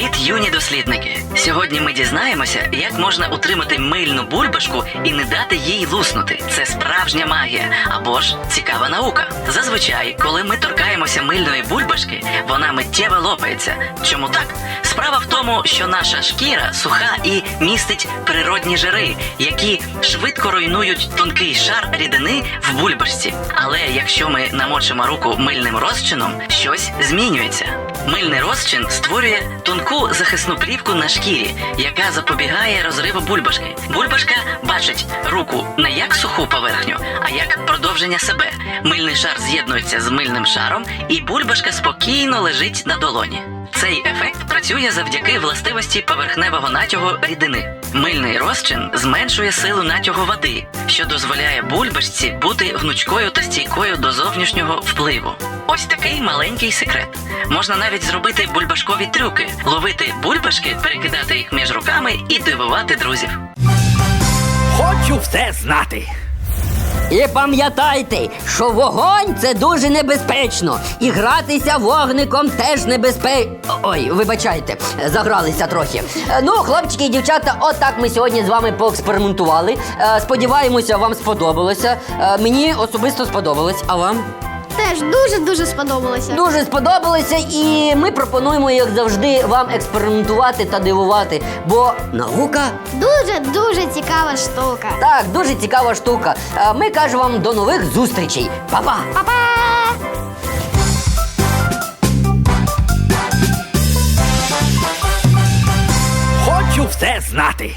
Привіт, юні дослідники! Сьогодні ми дізнаємося, як можна утримати мильну бульбашку і не дати їй луснути. Це справжня магія або ж цікава наука. Зазвичай, коли ми торкаємося мильної бульбашки, вона миттєво лопається. Чому так? Справа в тому, що наша шкіра суха і містить природні жири, які швидко руйнують тонкий шар рідини в бульбашці. Але якщо ми намочимо руку мильним розчином, щось змінюється. Мильний розчин створює тонку захисну плівку на шкірі, яка запобігає розриву бульбашки. Бульбашка бачить руку не як суху поверхню, а як продовження себе. Мильний шар з'єднується з мильним шаром, і бульбашка спокійно лежить на долоні. Цей ефект працює завдяки властивості поверхневого натягу рідини. Мильний розчин зменшує силу натягу води, що дозволяє бульбашці бути гнучкою та стійкою до зовнішнього впливу. Ось такий маленький секрет. Можна навіть зробити бульбашкові трюки, ловити бульбашки, перекидати їх між руками і дивувати друзів. Хочу все знати. І пам'ятайте, що вогонь це дуже небезпечно. І гратися вогником теж небезпечно. Ой, вибачайте, загралися трохи. Ну, хлопчики і дівчата, отак ми сьогодні з вами поекспериментували. Е, Сподіваємося, вам сподобалося. Е, Мені особисто сподобалось, а вам? Теж дуже-дуже сподобалося. Дуже сподобалося, і ми пропонуємо, як завжди, вам експериментувати та дивувати. Бо наука Дуже-дуже цікава штука. так, дуже цікава штука. Ми кажемо вам до нових зустрічей. Па-па! Па-па! Хочу все знати.